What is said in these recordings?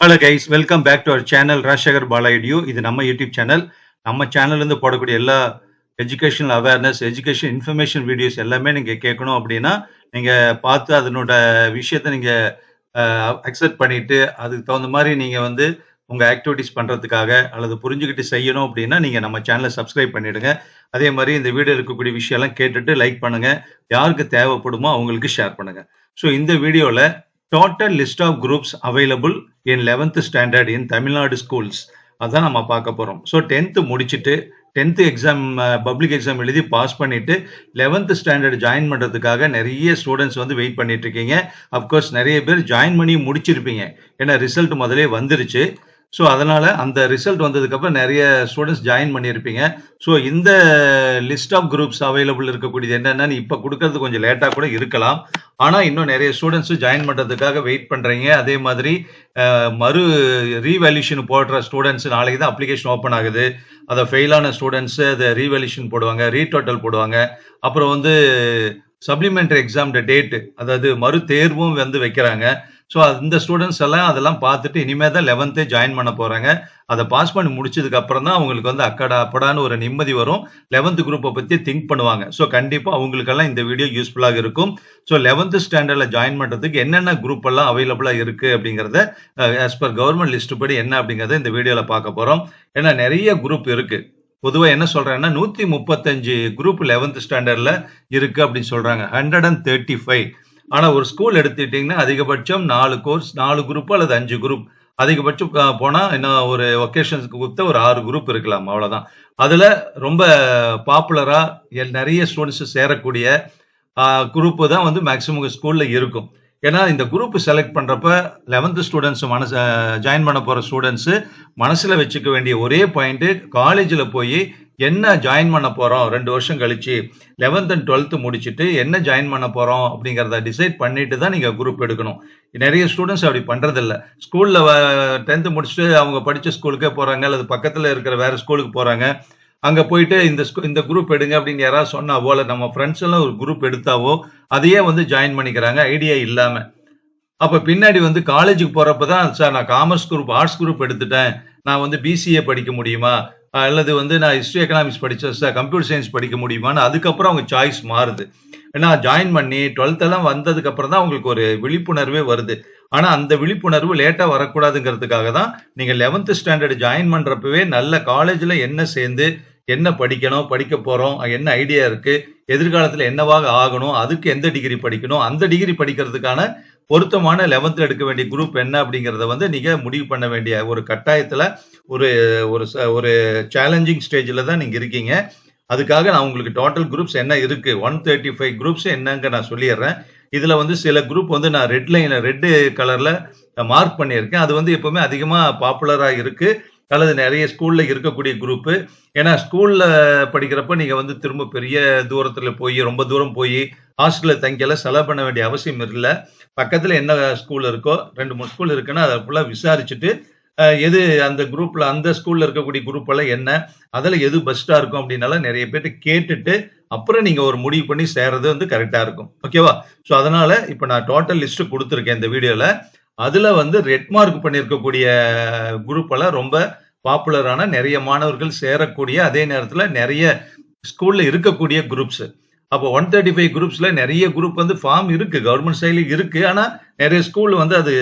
Hello guys welcome back to our channel Rajasekar பாலாயிடியோ இது நம்ம YouTube channel நம்ம சேனல்லேருந்து போடக்கூடிய எல்லா educational awareness education information videos எல்லாமே நீங்கள் கேட்கணும் அப்படின்னா நீங்கள் பார்த்து அதனோட விஷயத்தை நீங்கள் அக்செப்ட் பண்ணிட்டு அதுக்கு தகுந்த மாதிரி நீங்கள் வந்து உங்கள் ஆக்டிவிட்டிஸ் பண்ணுறதுக்காக அல்லது புரிஞ்சுக்கிட்டு செய்யணும் அப்படின்னா நீங்கள் நம்ம சேனலை சப்ஸ்கிரைப் பண்ணிடுங்க. அதே மாதிரி இந்த வீடியோ இருக்கக்கூடிய விஷயம்லாம் கேட்டுட்டு லைக் பண்ணுங்கள் யாருக்கு தேவைப்படுமோ அவங்களுக்கு ஷேர் பண்ணுங்கள் ஸோ இந்த வீடியோவில் total list of groups available in eleventh standard in Tamil Nadu schools அதான் நம்ம பார்க்க போகிறோம் ஸோ டென்த்து முடிச்சுட்டு டென்த்து எக்ஸாம் பப்ளிக் எக்ஸாம் எழுதி பாஸ் பண்ணிட்டு லெவன்த் ஸ்டாண்டர்ட் ஜாயின் பண்ணுறதுக்காக நிறைய ஸ்டூடெண்ட்ஸ் வந்து வெயிட் பண்ணிட்டு இருக்கீங்க. அப்கோர்ஸ் நிறைய பேர் ஜாயின் பண்ணி முடிச்சிருப்பீங்க. ஏன்னா ரிசல்ட் முதலே வந்துருச்சு. ஸோ அதனால அந்த ரிசல்ட் வந்ததுக்கப்புறம் நிறைய ஸ்டூடெண்ட்ஸ் ஜாயின் பண்ணியிருப்பீங்க. ஸோ இந்த லிஸ்ட் ஆஃப் குரூப்ஸ் அவைலபிள் இருக்கக்கூடியது என்னென்னு இப்போ கொடுக்கறது கொஞ்சம் லேட்டாக கூட இருக்கலாம். ஆனால் இன்னும் நிறைய ஸ்டூடெண்ட்ஸும் ஜாயின் பண்ணுறதுக்காக வெயிட் பண்ணுறீங்க அதே மாதிரி மறு ரீவேல்யூஷன் போடுற ஸ்டூடெண்ட்ஸ் நாளைக்கு தான் அப்ளிகேஷன் ஓப்பன் ஆகுது. அதை ஃபெயிலான ஸ்டூடெண்ட்ஸு அதை ரீவேல்யூஷன் போடுவாங்க ரீடோட்டல் போடுவாங்க. அப்புறம் வந்து சப்ளிமெண்ட்ரி எக்ஸாம் டேட்டு அதாவது மறு தேர்வும் வந்து வைக்கிறாங்க. ஸோ அந்த ஸ்டூடெண்ட்ஸ் எல்லாம் அதெல்லாம் பார்த்துட்டு இனிமேல் தான் லெவன்த்தே ஜாயின் பண்ண போகிறாங்க அதை பாஸ் பண்ணி முடிச்சதுக்கு அப்புறம் தான் அவங்களுக்கு வந்து அக்கடா அப்படான்னு ஒரு நிம்மதி வரும். லெவன்த் குரூப்பை பற்றி திங்க் பண்ணுவாங்க. ஸோ கண்டிப்பாக அவங்களுக்கெல்லாம் இந்த வீடியோ யூஸ்ஃபுல்லாக இருக்கும். ஸோ லெவன்த் ஸ்டாண்டர்டில் ஜாயின் பண்ணுறதுக்கு என்னென்ன குரூப் எல்லாம் அவைலபிளாக இருக்குது அப்படிங்கிறத ஆஸ் பர் கவர்மெண்ட் லிஸ்ட் படி என்ன அப்படிங்கிறத இந்த வீடியோவில் பார்க்க போகிறோம் ஏன்னா நிறைய குரூப் இருக்குது பொதுவாக என்ன சொல்றாங்கன்னா நூற்றி முப்பத்தஞ்சு குரூப் லெவன்த் ஸ்டாண்டர்டில் இருக்குது அப்படின்னு சொல்கிறாங்க ஹண்ட்ரட் அண்ட் தேர்ட்டி ஃபைவ் ஆனால் ஒரு ஸ்கூல் எடுத்துக்கிட்டிங்கன்னா அதிகபட்சம் நாலு கோர்ஸ் நாலு குரூப் அல்லது அஞ்சு குரூப் அதிகபட்சம் போனால் இன்னும் ஒரு ஒகேஷன்ஸ்க்கு கொடுத்த ஒரு ஆறு குரூப் இருக்கலாம் அவ்வளோதான் அதில் ரொம்ப பாப்புலராக நிறைய ஸ்டூடெண்ட்ஸ் சேரக்கூடிய குரூப்பு தான் வந்து மேக்ஸிமம் ஸ்கூலில் இருக்கும். ஏன்னா இந்த குரூப் செலக்ட் பண்ணுறப்ப லெவன்த்து ஸ்டூடெண்ட்ஸ் மனசு ஜாயின் பண்ண போகிற ஸ்டூடெண்ட்ஸு மனசில் வச்சுக்க வேண்டிய ஒரே பாயிண்ட்டு காலேஜில் போய் என்ன ஜாயின் பண்ண போகிறோம் ரெண்டு வருஷம் கழிச்சு லெவன்த் அண்ட் டுவெல்த்து முடிச்சுட்டு என்ன ஜாயின் பண்ண போகிறோம் அப்படிங்கிறத டிசைட் பண்ணிட்டு தான் நீங்கள் குரூப் எடுக்கணும். நிறைய ஸ்டூடெண்ட்ஸ் அப்படி பண்ணுறதில்ல ஸ்கூலில் டென்த்து முடிச்சுட்டு அவங்க படித்த ஸ்கூலுக்கே போகிறாங்க அல்லது பக்கத்தில் இருக்கிற வேறு ஸ்கூலுக்கு போகிறாங்க அங்கே போயிட்டு இந்த இந்த குரூப் எடுங்க அப்படின்னு யாராவது சொன்னாவோ இல்ல நம்ம ஃப்ரெண்ட்ஸ் எல்லாம் ஒரு குரூப் எடுத்தாவோ அதையே வந்து ஜாயின் பண்ணிக்கிறாங்க ஐடியா இல்லாம. அப்ப பின்னாடி வந்து காலேஜுக்கு போறப்ப தான் சார் நான் காமர்ஸ் குரூப் ஆர்ட்ஸ் குரூப் எடுத்துட்டேன். நான் வந்து பிசிஏ படிக்க முடியுமா? அல்லது வந்து நான் ஹிஸ்ட்ரி எக்கனாமிக்ஸ் படித்தேன் சார் கம்ப்யூட்டர் சயின்ஸ் படிக்க முடியுமான்னு அதுக்கப்புறம் அவங்க சாய்ஸ் மாறுது. ஏன்னா ஜாயின் பண்ணி டுவெல்த்தெல்லாம் வந்ததுக்கப்புறம் வந்ததுக்கு அப்புறம் தான் அவங்களுக்கு ஒரு விழிப்புணர்வே வருது. ஆனா அந்த விழிப்புணர்வு லேட்டா வரக்கூடாதுங்கிறதுக்காக தான் நீங்க லெவன்த் ஸ்டாண்டர்ட் ஜாயின் பண்றப்பவே நல்ல காலேஜ்ல என்ன சேர்ந்து என்ன படிக்கணும் படிக்க போறோம் என்ன ஐடியா இருக்கு எதிர்காலத்துல என்னவாக ஆகணும் அதுக்கு எந்த டிகிரி படிக்கணும் அந்த டிகிரி படிக்கிறதுக்கான பொருத்தமான லெவன்த்தில் எடுக்க வேண்டிய குரூப் என்ன அப்படிங்கிறத வந்து நீங்கள் முடிவு பண்ண வேண்டிய ஒரு கட்டாயத்தில் ஒரு ஒரு ச- ஒரு சேலஞ்சிங் ஸ்டேஜில் தான் நீங்கள் இருக்கீங்க. அதுக்காக நான் உங்களுக்கு டோட்டல் குரூப்ஸ் என்ன இருக்குது ஒன் தேர்ட்டி ஃபைவ் குரூப்ஸ் என்னங்க நான் சொல்லிடுறேன். இதுல வந்து சில குரூப் வந்து நான் ரெட் லைன்ல ரெட் கலர்ல மார்க் பண்ணியிருக்கேன். அது வந்து எப்பவுமே அதிகமா பாப்புலரா இருக்கு. அல்லது நிறைய ஸ்கூல்ல இருக்கக்கூடிய குரூப் ஏன்னா ஸ்கூல்ல படிக்கிறப்ப நீங்க வந்து திரும்ப பெரிய தூரத்துல போய் ரொம்ப தூரம் போய் ஹாஸ்டல்ல தங்கியெல்லாம் செலவு பண்ண வேண்டிய அவசியம் இல்லை. பக்கத்துல என்ன ஸ்கூல் இருக்கோ ரெண்டு மூணு ஸ்கூல் இருக்குன்னா அதை ஃபுல்லா விசாரிச்சுட்டு எது அந்த குரூப்ல அந்த ஸ்கூல்ல இருக்கக்கூடிய குரூப் எல்லாம் என்ன அதுல எது பெஸ்டா இருக்கும் அப்படின்னால நிறைய பேர்ட்டு கேட்டுட்டு அப்புறம் நீங்க ஒரு முடிவு பண்ணி சேர்றது வந்து கரெக்டா இருக்கும். ஓகேவா ஸோ அதனால இப்போ நான் டோட்டல் லிஸ்ட் கொடுத்துருக்கேன் இந்த வீடியோல. அதுல வந்து ரெட் மார்க் பண்ணியிருக்கக்கூடிய குரூப் எல்லாம் ரொம்ப பாப்புலரான நிறைய மாணவர்கள் சேரக்கூடிய அதே நேரத்துல நிறைய ஸ்கூல்ல இருக்கக்கூடிய குரூப்ஸ் அப்போ ஒன் தேர்ட்டி ஃபைவ் குரூப்ஸ்ல நிறைய குரூப் வந்து ஃபார்ம் இருக்கு கவர்மெண்ட் சைடில் இருக்கு. ஆனா நிறைய ஸ்கூல் வந்து அது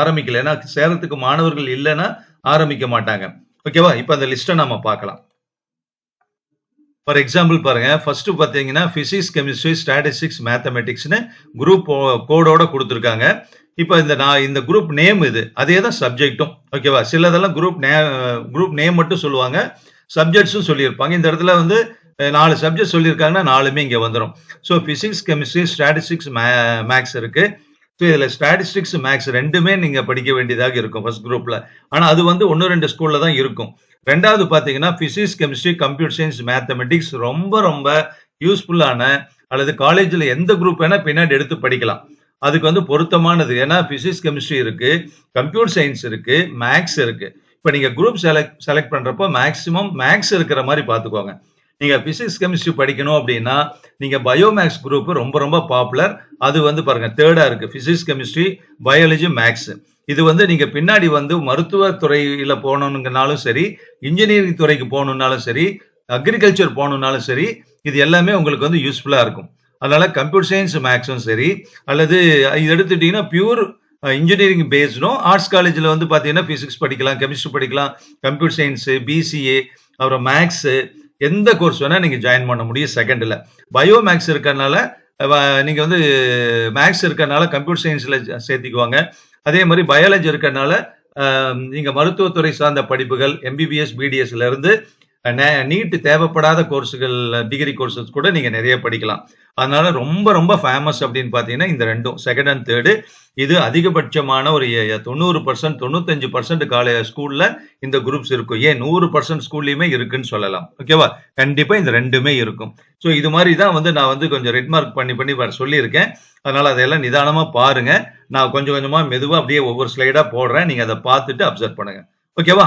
ஆரம்பிக்கல. ஏன்னா சேரத்துக்கு மாணவர்கள் இல்லைன்னா ஆரம்பிக்க மாட்டாங்க. ஓகேவா இப்போ அந்த லிஸ்ட்டை நம்ம பார்க்கலாம். ஃபார் எக்ஸாம்பிள் பாருங்க ஃபர்ஸ்ட் பார்த்தீங்கன்னா பிசிக்ஸ் கெமிஸ்ட்ரி ஸ்டாட்டிஸ்டிக்ஸ் மேத்தமெட்டிக்ஸ்னு குரூப் கோடோட கொடுத்துருக்காங்க. இப்போ இந்த நான் இந்த குரூப் நேம் இது. அதே தான் சப்ஜெக்ட்டும் ஓகேவா சிலதெல்லாம் குரூப் நே குரூப் நேம் மட்டும் சொல்லுவாங்க. சப்ஜெக்ட்ஸும் சொல்லியிருப்பாங்க. இந்த இடத்துல வந்து நாலு சப்ஜெக்ட் சொல்லியிருக்காங்கன்னா நாலுமே இங்கே வந்துடும் ஸோ பிசிக்ஸ் கெமிஸ்ட்ரி ஸ்டாட்டிஸ்டிக்ஸ் மே மேக்ஸ் இருக்குது ஸோ இதில் ஸ்டாட்டிஸ்டிக்ஸ் மேக்ஸ் ரெண்டுமே நீங்கள் படிக்க வேண்டியதாக இருக்கும் ஃபர்ஸ்ட் குரூப்பில் ஆனால் அது வந்து ஒன்று ரெண்டு ஸ்கூலில் தான் இருக்கும். ரெண்டாவது பார்த்தீங்கன்னா physics chemistry computer science mathematics ரொம்ப ரொம்ப யூஸ்ஃபுல்லான அல்லது காலேஜில் எந்த குரூப் வேணால் பின்னாடி எடுத்து படிக்கலாம். அதுக்கு வந்து பொருத்தமானது. ஏன்னா ஃபிசிக்ஸ் கெமிஸ்ட்ரி இருக்கு கம்ப்யூட்டர் சயின்ஸ் இருக்கு மேக்ஸ் இருக்கு. இப்போ நீங்கள் குரூப் செலக்ட் செலக்ட் பண்றப்போ மேக்ஸிமம் மேக்ஸ் இருக்கிற மாதிரி பார்த்துக்கோங்க நீங்க பிசிக்ஸ் கெமிஸ்ட்ரி படிக்கணும் அப்படின்னா நீங்க பயோமேக்ஸ் குரூப் ரொம்ப ரொம்ப பாப்புலர் அது வந்து பாருங்க தேர்டா இருக்கு. பிசிக்ஸ் கெமிஸ்ட்ரி பயாலஜி மேக்ஸ் இது வந்து நீங்க பின்னாடி வந்து மருத்துவ துறையில போகணுங்கனாலும் சரி இன்ஜினியரிங் துறைக்கு போகணுன்னாலும் சரி அக்ரிகல்ச்சர் போகணுன்னாலும் சரி இது எல்லாமே உங்களுக்கு வந்து யூஸ்ஃபுல்லா இருக்கும். அதனால கம்ப்யூட்டர் சயின்ஸ் மேக்ஸும் சரி. அல்லது இது எடுத்துட்டீங்கன்னா பியூர் இன்ஜினியரிங் பேஸ்டும் ஆர்ட்ஸ் காலேஜில் வந்து பார்த்தீங்கன்னா ஃபிசிக்ஸ் படிக்கலாம் கெமிஸ்ட்ரி படிக்கலாம் கம்ப்யூட்டர் சயின்ஸு பிசிஏ அப்புறம் மேக்ஸு எந்த கோர்ஸ் வேணால் நீங்கள் ஜாயின் பண்ண முடியும் செகண்டில் பயோ மேக்ஸ் இருக்கறனால நீங்கள் வந்து மேக்ஸ் இருக்கறனால கம்ப்யூட்டர் சயின்ஸில் சேர்த்திக்குவாங்க. அதே மாதிரி பயாலஜி இருக்கறனால நீங்கள் மருத்துவத்துறை சார்ந்த படிப்புகள் எம்பிபிஎஸ் பிடிஎஸ்ல நீட்டு தேவைப்படாத கோர்ஸுகள் டிகிரி கோர்சஸ் கூட நீங்க நிறைய படிக்கலாம். அதனால ரொம்ப ரொம்ப ஃபேமஸ் அப்படின்னு பார்த்தீங்கன்னா இந்த ரெண்டும். செகண்ட் அண்ட் தேர்டு இது அதிகபட்சமான ஒரு தொண்ணூறு பர்சன்ட் தொண்ணூத்தஞ்சு பர்சன்ட் காலேஜ் ஸ்கூல்ல இந்த குரூப்ஸ் இருக்கும். ஏன்? நூறு பர்சன்ட் ஸ்கூல்லையுமே இருக்குன்னு சொல்லலாம். ஓகேவா கண்டிப்பா இந்த ரெண்டுமே இருக்கும். ஸோ இது மாதிரி தான் வந்து நான் வந்து கொஞ்சம் ரெட் மார்க் பண்ணி பண்ணி வர சொல்லியிருக்கேன். அதனால அதையெல்லாம் நிதானமா பாருங்க. நான் கொஞ்சம் கொஞ்சமா மெதுவா அப்படியே ஒவ்வொரு ஸ்லைடா போடுறேன். நீங்க அதை பார்த்துட்டு அப்சர்வ் பண்ணுங்க. ஓகேவா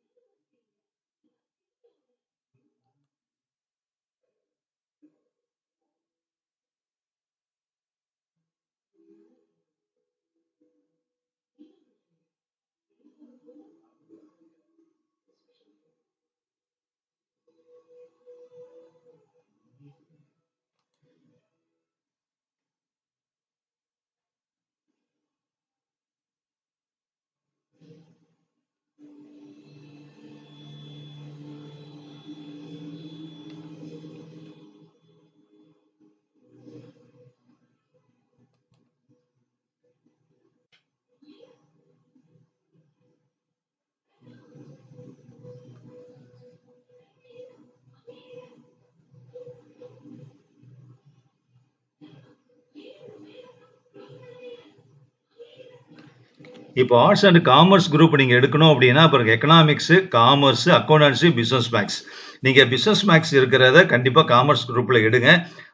இப்போ ஆர்ட்ஸ் அண்ட் காமர்ஸ் குரூப் நீங்கள் எடுக்கணும் அப்படின்னா அப்புறம் economics commerce accountancy business maths நீங்கள் பிசினஸ் மேக்ஸ் இருக்கிறத கண்டிப்பாக காமர்ஸ் குரூப்பில் எடுங்க.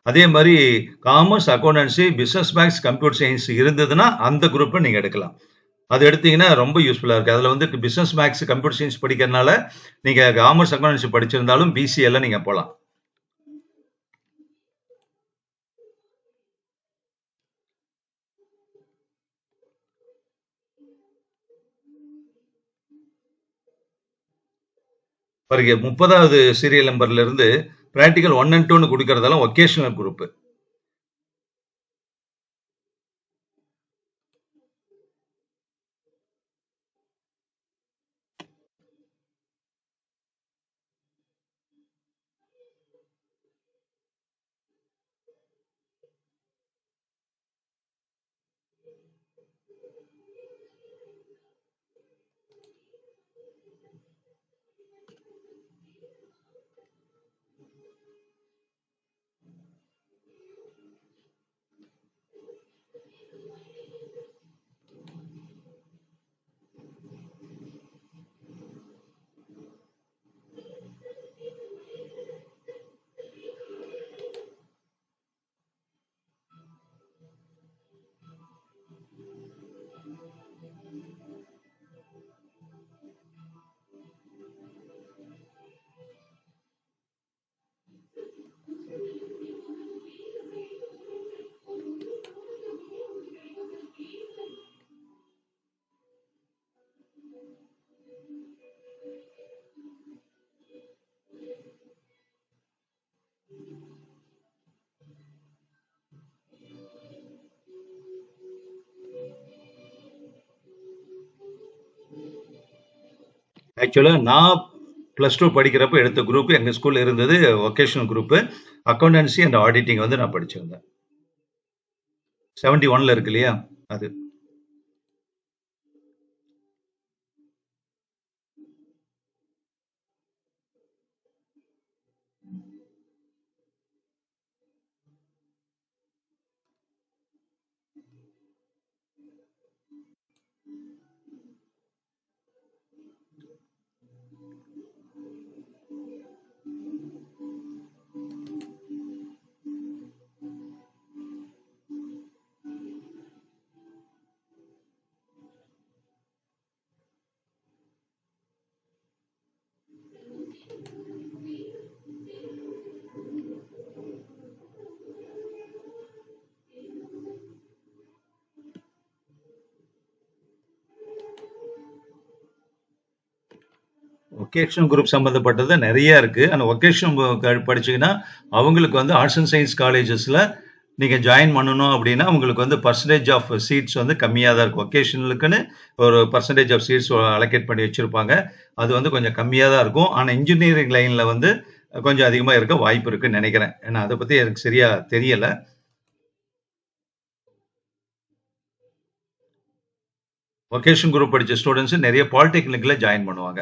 அதே மாதிரி commerce accountancy business maths computer science இருந்ததுன்னா அந்த குரூப்பை நீங்கள் எடுக்கலாம். அது எடுத்தீங்கன்னா ரொம்ப யூஸ்ஃபுல்லாக இருக்குது அதில் வந்து பிஸ்னஸ் மேக்ஸ் கம்ப்யூட்டர் சயின்ஸ் படிக்கிறதுனால நீங்கள் காமர்ஸ் அக்கௌண்டன்சி படிச்சிருந்தாலும் பிசிஎல்ல நீங்கள் போகலாம் பாருங்க முப்பதாவது சீரியல் நம்பர்ல இருந்து பிராக்டிக்கல் ஒன் அண்ட் டூன்னு கொடுக்கறதெல்லாம் ஒகேஷனல் குரூப் ஆக்சுவலாக நான் ப்ளஸ் டூ படிக்கிறப்ப எடுத்த குரூப் எங்கள் ஸ்கூலில் இருந்தது vocational group accountancy and auditing வந்து நான் படிச்சிருந்தேன். செவன்டி ஒன்ல இருக்கு இல்லையா? அது. வொகேஷனல் குரூப் சம்மந்தப்பட்டது நிறையா இருக்குது அந்த ஒகேஷனல் படிச்சிங்கன்னா படிச்சீங்கன்னா, அவங்களுக்கு வந்து ஆர்ட்ஸ் அண்ட் சயின்ஸ் காலேஜஸில் நீங்கள் ஜாயின் பண்ணணும் அப்படின்னா உங்களுக்கு வந்து பர்சன்டேஜ் ஆஃப் சீட்ஸ் வந்து கம்மியாக தான் இருக்கும். ஒகேஷனலுக்குன்னு ஒரு பர்சன்டேஜ் ஆஃப் சீட்ஸ் அலோகேட் பண்ணி வச்சுருப்பாங்க அது வந்து கொஞ்சம் கம்மியாக தான் இருக்கும். ஆனால் இன்ஜினியரிங் லைனில் வந்து கொஞ்சம் அதிகமாக இருக்க வாய்ப்பு இருக்குன்னு நினைக்கிறேன் ஏன்னா அதை பற்றி எனக்கு சரியாக தெரியலை ஒகேஷன் குரூப் படித்த ஸ்டூடெண்ட்ஸு நிறைய பாலிடெக்னிக்ல ஜாயின் பண்ணுவாங்க.